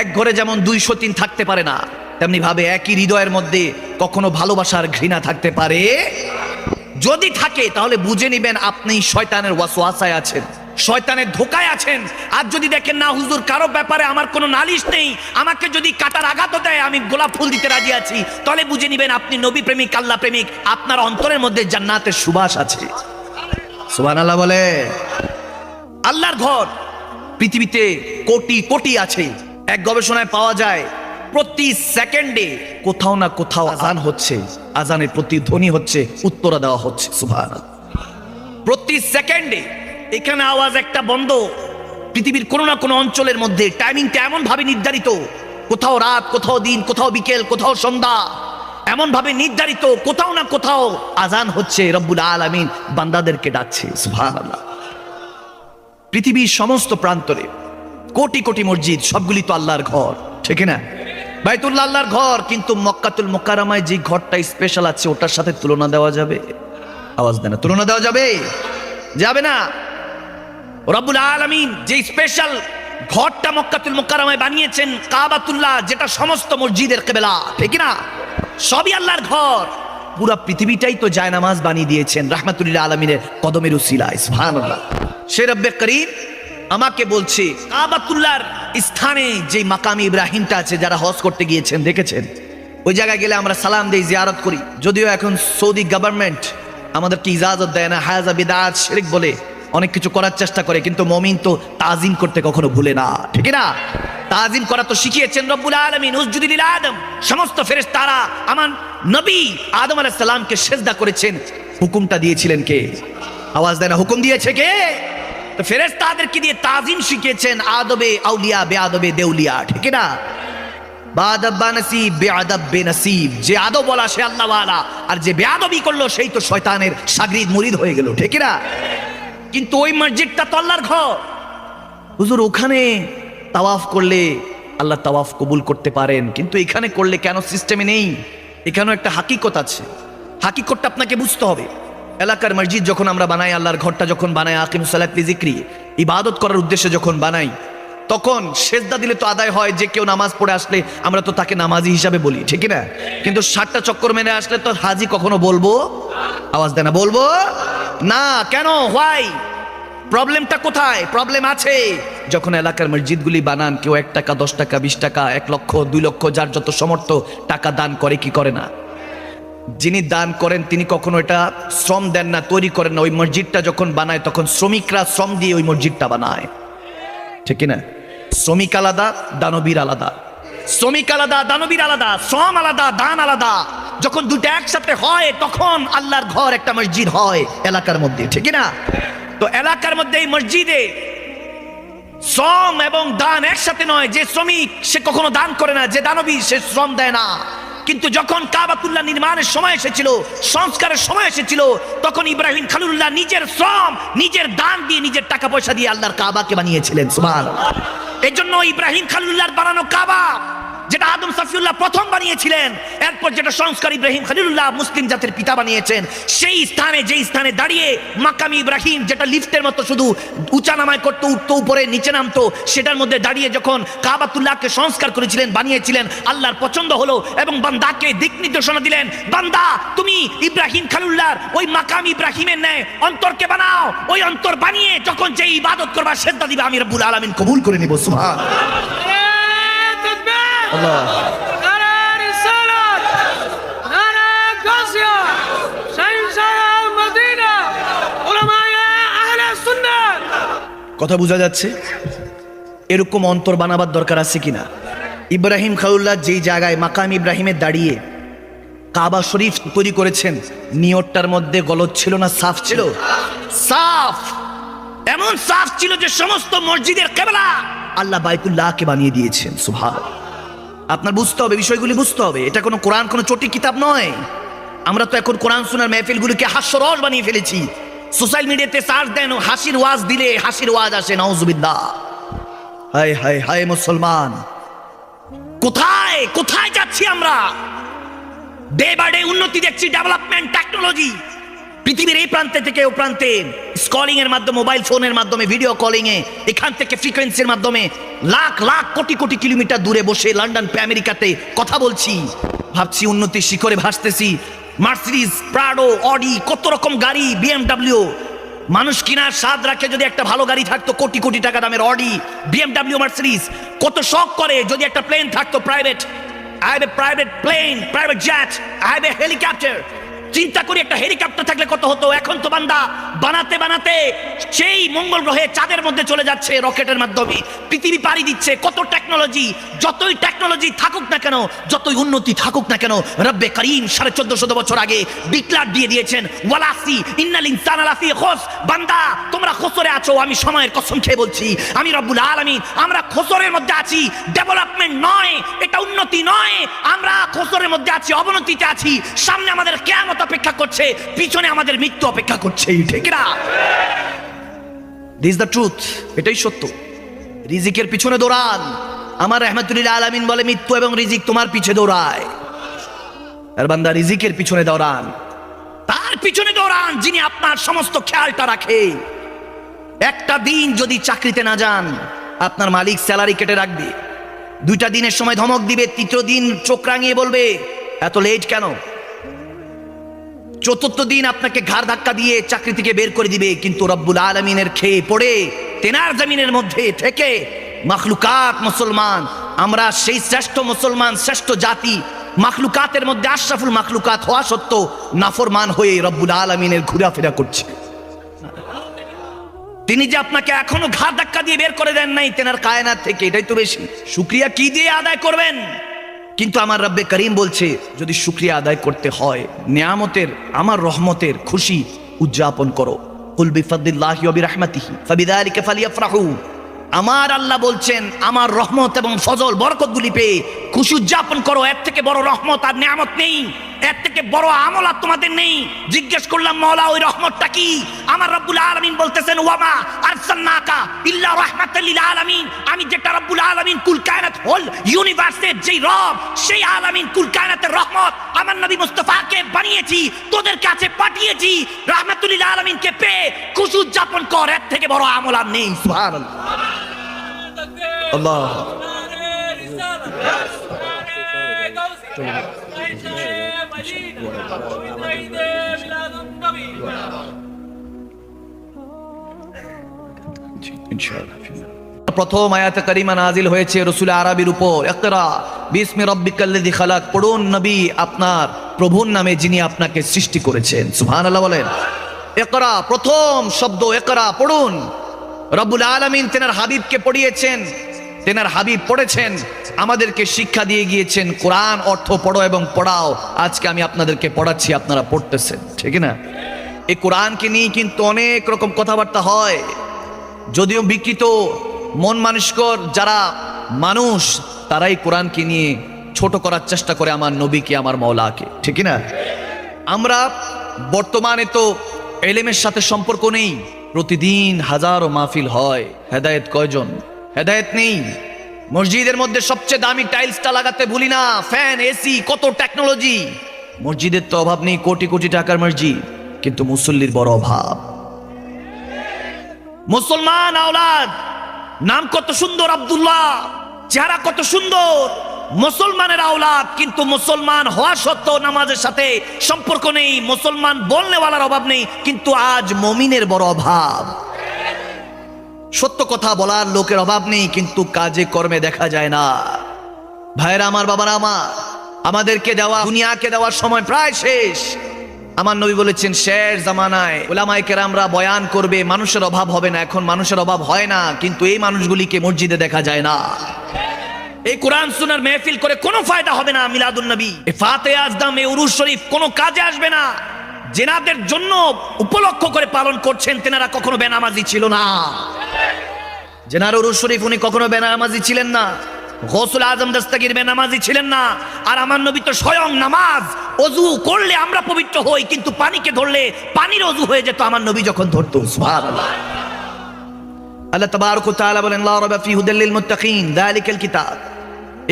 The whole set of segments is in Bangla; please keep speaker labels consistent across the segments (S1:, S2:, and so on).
S1: এক ঘরে যেমন দুইশো তিন থাকতে পারে না, তেমনি ভাবে একই হৃদয়ের মধ্যে কখনো ভালোবাসার ঘৃণা থাকতে পারে। যদি থাকে, তাহলে বুঝে নিবেন আপনি শয়তানের ওয়াসওয়াসায় আছেন, শয়তানের ধোকায় আছেন। আর যদি দেখেন, না হুজুর, কারও ব্যাপারে আমার কোনো নালিশ নেই, আমাকে যদি কাটার আঘাতও দেয়, আমি গোলাপ ফুল দিতে রাজি আছি। তাহলে বুঝে নিবেন আপনি নবী প্রেমিক, আল্লাহ প্রেমিক, আপনার অন্তরের মধ্যে জান্নাতের সুবাস আছে। সুবান আল্লাহ বলে, আল্লাহর ঘর পৃথিবীতে কোটি কোটি আছে। এক গবেষণায় পাওয়া যায়, প্রতি সেকেন্ডে কোথাও না কোথাও আজান হচ্ছে। আজানের প্রতিধ্বনি হচ্ছে, উত্তরা দেওয়া হচ্ছে সুভান প্রতি সেকেন্ডে এখানে আওয়াজ একটা বন্ধ। পৃথিবীর কোনো না কোনো অঞ্চলের মধ্যে টাইমিংটা এমন ভাবে নির্ধারিত। কোথাও রাত, কোথাও দিন, কোথাও বিকেল, কোথাও সন্ধ্যা। এমন ভাবে নির্ধারিত, কোথাও না কোথাও আজান হচ্ছে, রব্বুল আলামিন বান্দাদেরকে ডাকছে, সুবহানাল্লাহ। পৃথিবীর সমস্ত প্রান্তরে কোটি কোটি মসজিদ, সবগুলি তো আল্লাহর ঘর। ঠিক না বাইতুল্লাহ আল্লাহর ঘর, কিন্তু মক্কাতুল মোকারামায় যে ঘরটা স্পেশাল আছে, ওটার সাথে তুলনা দেওয়া যাবে। আওয়াজ দেয় না, তুলনা দেওয়া যাবে? যাবে না। রব্বুল আলামিন যে স্পেশাল ঘরটা মক্কাতুল মোকারামায় বানিয়েছেন, কাবাতুল্লাহ, যেটা সমস্ত মসজিদের কেবেলা। ঠিক না সবই আল্লাহর ঘর। পুরা পৃথিবীটাই তো জায়নামাজ বানিয়ে দিয়েছেন রাহমাতুল্লাহ আলমিনের কদমের উসিলায়, সুবহানাল্লাহ। সে রব্বে করিম আমাকে বলছে, কাবাতুল্লাহর স্থানে যে মাকামি ইব্রাহিমটা আছে, যারা হজ করতে গিয়েছেন, দেখেছেন? ওই জায়গায় গেলে আমরা সালাম দেই, জিয়ারত করি। যদিও এখন সৌদি গভর্নমেন্ট আমাদেরকে ইজাজত দেয় না, হায়াজা বিদাত শিরিক বলে অনেক কিছু করার চেষ্টা করে, কিন্তু মমিন তো তাজিম করতে কখনো ভুলে না, ঠিক না? তাজিম করা তো শিখিয়েছেন রব্বুল আলামিন উসজুদিল আদম, সমস্ত ফেরেশতারা আমার নবী আদম আলাইহিস সালামকে সেজদা করেছেন। হুকুমটা দিয়েছিলেন কে? আওয়াজ দেয় না, হুকুম দিয়েছে কে? তো ফেরেশতাদেরকে দিয়ে তাজিম শিখিয়েছেন আদবে আউলিয়া বে আদবে দেউলিয়া, ঠিক না বানসিব বেআদব বেনসিব যে আদব বলা সে আর যে করল সেই তো শয়তানের হয়ে গেল কিন্তু ওই মসজিদটা ঘর। হুজুর, ওখানে তাওয়াফ করলে আল্লাহ তাওয়াফ কবুল করতে পারেন, কিন্তু এখানে করলে কেন সিস্টেমে নেই? এখানেও একটা হাকিকত আছে। হাকিকতটা আপনাকে বুঝতে হবে। এলাকার মসজিদ যখন আমরা বানাই, আল্লাহর ঘরটা যখন বানাই আকিম সালাতলি জিক্রি ইবাদত করার উদ্দেশ্যে যখন বানাই, তখন সেজদা দিলে তো আদায় হয় যে কেউ নামাজ পড়ে আসলে আমরা তো তাকে নামাজি হিসাবে বলি, ঠিক না? কিন্তু ষাটটা চক্কর মেনে আসলে তো হাজি কখনো বলব? আওয়াজ দেয় না, বলব? না, কেন? হোয়াই প্রবলেমটা কোথায়? প্রবলেম আছে। যখন এলাকার মসজিদগুলি বানান, কেউ এক টাকা, দশ টাকা, বিশ টাকা, এক লক্ষ, দুই লক্ষ, যার যত সমর্থ, টাকা দান করে কি করে না? যিনি দান করেন, তিনি কখনো এটা শ্রম দেন না, তৈরি করেন না। ওই মসজিদটা যখন বানায়, তখন শ্রমিকরা শ্রম দিয়ে ওই মসজিদটা বানায়। ঠিক না শ্রমিক আলাদা, দানবীর আলাদা। শ্রমিক আলাদা, দানবীর আলাদা, শ্রম আলাদা, দান আলাদা। যখন দুটো একসাথে হয়, তখন আল্লাহর ঘর একটা মসজিদ হয়, এলাকার মধ্যে। ঠিক না তো এলাকার মধ্যে এই মসজিদে শ্রম এবং দান একসাথে নয়। যে শ্রমিক, সে কখনো দান করে না। যে দানবী, সে শ্রম দেয় না। কিন্তু যখন কাবাতুল্লাহ নির্মাণের সময় এসেছিল, সংস্কারের সময় এসেছিল, তখন ইব্রাহিম খালুল্লাহ নিজের শ্রম, নিজের দান দিয়ে নিজের টাকা পয়সা দিয়ে আল্লাহর কাবাকে বানিয়েছিলেন সুমান এজন্য জন্য ইব্রাহিম খালুল্লাহর বানানো কাবা যেটা আদম সাফিউল্লাহ প্রথম বানিয়েছিলেন। এরপর যেটা সংস্কার ইব্রাহিম খলিলুল্লাহ মুসলিম জাতির পিতা বানিয়েছেন, সেই স্থানে, যেই স্থানে দাঁড়িয়ে মাকামি ইব্রাহিম যেটা লিফটের মতো শুধু উঁচা নামায় করতো, উঠতো, উপরে নিচে নামতো, সেটার মধ্যে দাঁড়িয়ে যখন কাবাতুল্লাহকে সংস্কার করেছিলেন, বানিয়েছিলেন, আল্লাহর পছন্দ হলো এবং বান্দাকে দিক নির্দেশনা দিলেন, বান্দা, তুমি ইব্রাহিম খালুল্লাহর ওই মাকাম ইব্রাহিমের ন্যায় অন্তরকে বানাও, ওই অন্তর বানিয়ে যখন যে ইবাদত করবা সেদ্ধা দিবে, আমি রব্বুল আলামিন কবুল করে নিব, সুবহান। আল্লাহ। কথা বোঝা যাচ্ছে? এরকম অন্তর বানাবার দরকার আছে কিনা? ইব্রাহিম খাউল্লাহ যেই জায়গায় মাকাম ইব্রাহিমের দাঁড়িয়ে কাবা শরীফ তৈরি করেছেন, নিয়তটার মধ্যে গলত ছিল না, সাফ ছিল? সাফ! এমন সাফ ছিল যে সমস্ত মসজিদের কেবলা আল্লাহ বাইতুল্লাহকে বানিয়ে দিয়েছেন সুভাষ আপনার বুঝতে হবে, বিষয়গুলি বুঝতে হবে। এটা কোনো কোরআন, কোনো চটি কিতাব নয়। আমরা তো এখন কোরআন শোনার মেহফিলগুলিকে হাস্যরস বানিয়ে ফেলেছি। সোশ্যাল মিডিয়াতে সার্চ দেন, হাসির ওয়াজ দিলে হাসির ওয়াজ আসে নওজুবিল্লাহ হায় হায় হায় মুসলমান। কোথায় কোথায় যাচ্ছি আমরা? ডে বাই ডে উন্নতি দেখছি ডেভেলপমেন্ট টেকনোলজি পৃথিবীর এই প্রান্তে থেকে ও প্রান্তে স্কলিং এর মাধ্যমে মোবাইল ফোনের মাধ্যমে ভিডিও কলিং এ, এখান থেকে ফ্রিকোয়েন্সির মাধ্যমে লাখ লাখ, কোটি কোটি কিলোমিটার দূরে বসে লন্ডন আমেরিকাতে কথা বলছি। ভাবছি উন্নতির শিখরে ভাসতেছি মার্সিডিজ, প্রাডো, অডি, কত রকম গাড়ি, বিএমডাব্লিউ। মানুষ কিনার স্বাদ রাখে যদি একটা ভালো গাড়ি থাকতো, কোটি কোটি টাকা দামের অডি, বিএমডাব্লিউ, মার্সিডিজ। কত শখ করে যদি একটা প্লেন থাকতো private I have a private plane private jet I have a helicopter. চিন্তা করি একটা হেলিকপ্টার থাকলে কত হতো? এখন তো বান্দা বানাতে বানাতে সেই মঙ্গল গ্রহে চাঁদের মধ্যে চলে যাচ্ছে রকেটের মাধ্যমে। পৃথিবী পাড়ি দিচ্ছে, কত টেকনোলজি যতই টেকনোলজি থাকুক না কেন, যতই উন্নতি থাকুক না কেন, রব্বে করিম সাড়ে চোদ্দ শত বছর আগে ডিক্লার দিয়ে দিয়েছেন, ওয়ালাসি, ইন্নাল ইনসান আলাফি খোস। বান্দা, তোমরা খোসরে আছো, আমি সময়ের কসম খেয়ে বলছি, আমি রব্বুল আলামিন, আমরা খোসরের মধ্যে আছি ডেভেলপমেন্ট নয়, এটা উন্নতি নয়, আমরা খোসরের মধ্যে আছি, অবনতিতে আছি, সামনে আমাদের কেয়ামত অপেক্ষা করছে, পিছনে আমাদের মৃত্যু অপেক্ষা করছে, ঠিক না? দিস দ্য ট্রুথ এটাই সত্য। রিজিকের পিছনে দৌড়ান। আমার রহমতুল্লাহ আলামিন বলে, মৃত্যু এবং রিজিক তোমার পিছে দৌড়ায়। আর বান্দা, রিজিকের পিছনে দৌড়ান। তার পিছনে দৌড়ান, যিনি আপনার সমস্ত খেয়ালটা রাখে। একটা দিন যদি চাকরিতে না যান, আপনার মালিক স্যালারি কেটে রাখবে। দুইটা দিনের সময় ধমক দিবে, তৃতীয় দিন চোখ রাঙিয়ে বলবে, এত লেট কেন? চতুর্থ দিন আপনাকে ঘাড় ধাক্কা দিয়ে চাকরি থেকে বের করে দিবে, কিন্তু রব্বুল আলমিনের খেয়ে পড়ে, তেনার জমিনের মধ্যে থেকে মাখলুকাত মুসলমান, আমরা সেই শ্রেষ্ঠ মুসলমান, শ্রেষ্ঠ জাতি, মাখলুকাতের মধ্যে আশরাফুল মাখলুকাত হওয়া সত্ত্বেও নাফরমান হয়ে রব্বুল আলমিনের ঘোরাফেরা করছে। তিনি যে আপনাকে এখনও ঘাড় ধাক্কা দিয়ে বের করে দেন নাই, তেনার কায়নাত থেকে এটাই তো বেশি। শুক্রিয়া কি দিয়ে আদায় করবেন? কিন্তু আমার রব্বে করিম বলছে, যদি শুক্রিয়া আদায় করতে হয়, নিয়ামতের, আমার রহমতের খুশি উদযাপন করো। আমার আল্লাহ বলছেন, আমার রহমত এবং ফজল, বরকতগুলি পেয়ে খুশি উদযাপন করো। এর থেকে বড় রহমত আর নিয়ামত নেই। এর থেকে বড় আমল আর তোমাদের নেই। জিজ্ঞেস করলাম মওলা ওই রহমতটা কি? আমার রব্বুল আলামিন বলতেছেন ওয়ামা আরসালনাকা ইল্লা রাহমাতাল লিল আলামিন। আমি যেটা রব্বুল আলামিন কুল কায়নাত হোল ইউনিভার্সের যেই রব সেই আলামিন কুল কায়নাতের রহমত আমার নবী মুস্তাফাকে বানিয়েছি তোদের কাছে পাঠিয়েছি। রাহমাতুল লিল আলামিনকে পেয়ে খুশি উদযাপন কর এর থেকে বড় আমল আর নেই সুবহানাল্লাহ। আল্লাহ। প্রথম আয়াত কারিমা নাজিল হয়েছে রসুল আরবির উপর। একরা বিসমি রব্বিকাল্লাযী খালাক। পড়ুন নবী আপনার প্রভুর নামে যিনি আপনাকে সৃষ্টি করেছেন। সুবহানাল্লাহ বলেন। একরা প্রথম শব্দ একরা পড়ুন। রব্বুল আলামিন তেনার হাবিবকে পড়িয়েছেন, তেনার হাবিব পড়েছেন, আমাদেরকে শিক্ষা দিয়ে গিয়েছেন, কোরআন অর্থ পড়ো এবং পড়াও। আজকে আমি আপনাদেরকে পড়াচ্ছি, আপনারা পড়তেছেন, ঠিক না? এই কোরআনকে নিয়ে কিন্তু অনেক রকম কথাবার্তা হয়। যদিও বিকৃত মন মানসকর যারা মানুষ, তারাই কোরআনকে নিয়ে ছোট করার চেষ্টা করে আমার নবীকে, আমার মৌলাকে ঠিক না আমরা বর্তমানে তো এলেমের সাথে সম্পর্ক নেই। প্রতিদিন হাজারো মাহফিল হয়। হেদায়েত কয়জন? হেদায়েত নেই। মসজিদের মধ্যে সবচেয়ে দামি টাইলসটা লাগাতে ভুলি না। ফ্যান, এসি, কত টেকনোলজি। মসজিদের তো অভাব নেই, কোটি কোটি টাকার মসজিদ। কিন্তু মুসল্লির বড় অভাব। মুসলমান আওলাদ, নাম কত সুন্দর আবদুল্লাহ, চেহারা কত সুন্দর। মুসলমানের আওলাদ, কিন্তু মুসলমান হওয়া সত্ত্বেও নামাজের সাথে সম্পর্ক নেই, মুসলমান বলনেওয়ালার অভাব নেই, কিন্তু আজ মমিনের বড় অভাব। সত্য কথা বলার লোকের অভাব নেই, কিন্তু কাজে কর্মে দেখা যায় না। ভাইরা আমার, বাবারা আমার, আমাদেরকে দেওয়া, দুনিয়াকে দেওয়ার সময় প্রায় শেষ। আমার নবী বলেছেন শেষ জামানায় ওলামাই কেরামরা বয়ান করবে মানুষের অভাব হবে না। এখন মানুষের অভাব হয় না কিন্তু এই মানুষগুলিকে মসজিদে দেখা যায় না। এই কোরআন সুনার মেহফিল করে কোনো ফায়দা হবে না মিলাদুন নবী। ফাতে আজদাম এ উরুস শরীফ কোনো কাজে আসবে না। জেনাদের জন্য উপলক্ষ করে পালন করছেন তেনারা কখনো বেনামাজি ছিল না। জেনার উরুস শরীফ উনি কখনো বেনামাজি ছিলেন না। গসুল আজম দস্তগীর বেনামাজি ছিলেন না। আর আমার নবী তো স্বয়ং নামাজ, অজু করলে আমরা পবিত্র হই, কিন্তু পানিকে ধরলে পানির অজু হয়ে যেত আমার নবী যখন ধরতো। আল্লাহ তাবারক তাআলা বলেন, লা রাবা ফি হুদাল লিল মুত্তাকিন যালিকাল কিতাব।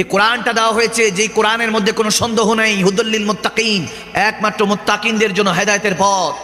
S1: এই কোরআনটা দেওয়া হয়েছে যে কোরআনের মধ্যে কোনো সন্দেহ নেই হুদুল্লিল মুত্তাকিন, একমাত্র মুত্তাকিনদের জন্য হেদায়েতের পথ।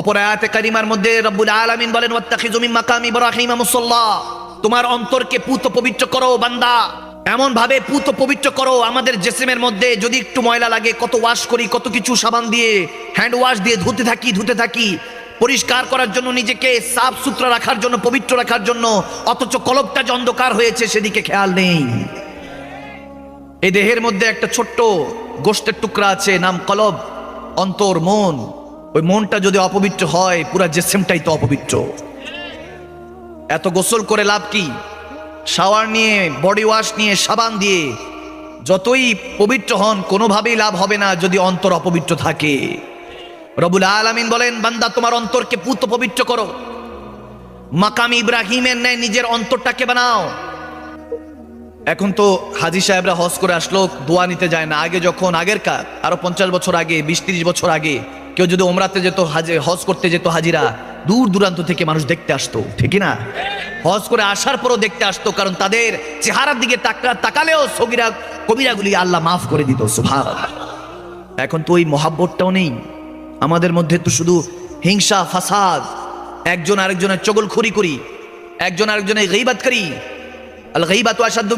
S1: অপর আয়াতে কারিমার মধ্যে রব্বুল আলামিন বলেন, ওয়াত্তাখিযু মিন মাকামি ইব্রাহিম মুসাল্লা। তোমার অন্তরকে পুত পবিত্র করো, বান্দা। এমন ভাবে পুত পবিত্র করো, আমাদের জেসিমের মধ্যে যদি একটু ময়লা লাগে, কত ওয়াশ করি, কত কিছু সাবান দিয়ে হ্যান্ড ওয়াশ দিয়ে ধুতে থাকি ধুতে থাকি। পরিষ্কার করার জন্য নিজেকে সাফ সুতরা রাখার জন্য, পবিত্র রাখার জন্য, অথচ কলবটা যে অন্ধকার হয়েছে, সেদিকে খেয়াল নেই। এই দেহের মধ্যে একটা ছোট্ট গোষ্ঠের টুকরা আছে, নাম কলব, অন্তর, মন। ওই মনটা যদি অপবিত্র হয়, পুরা জেসেমটাই তো অপবিত্র। এত গোসল করে লাভ কি? শাওয়ার নিয়ে, বডি ওয়াশ নিয়ে, সাবান দিয়ে যতই পবিত্র হন, কোনোভাবেই লাভ হবে না যদি অন্তর অপবিত্র থাকে। রবুল আলামিন বলেন, বান্দা, তোমার অন্তরকে পুত পবিত্র করো। মাকাম ইব্রাহিমের ন্যায় নিজের অন্তরটাকে বানাও। এখন তো হাজি সাহেবরা হজ করে আসলো, দোয়া নিতে যায় না। আগে যখন, আগের কাজ আরও পঞ্চাশ বছর আগে, বিশ তিরিশ বছর আগে, কেউ যদি ওমরাতে যেত, হাজে, হজ করতে যেত হাজিরা দূর দূরান্ত থেকে মানুষ দেখতে আসতো ঠিকই না? হজ করে আসার পরও দেখতে আসতো, কারণ তাদের চেহারার দিকে তাকা, তাকালেও সগিরা, কবিরাগুলি আল্লাহ মাফ করে দিত সুভাষ এখন তো ওই মহাব্বতটাও নেই। আমাদের মধ্যে তো শুধু হিংসা, ফাসাদ, একজন আরেকজনের চগল খুরি করি, একজন আরেকজনের গইবাত করি। আল গইবাত আসাদ্দু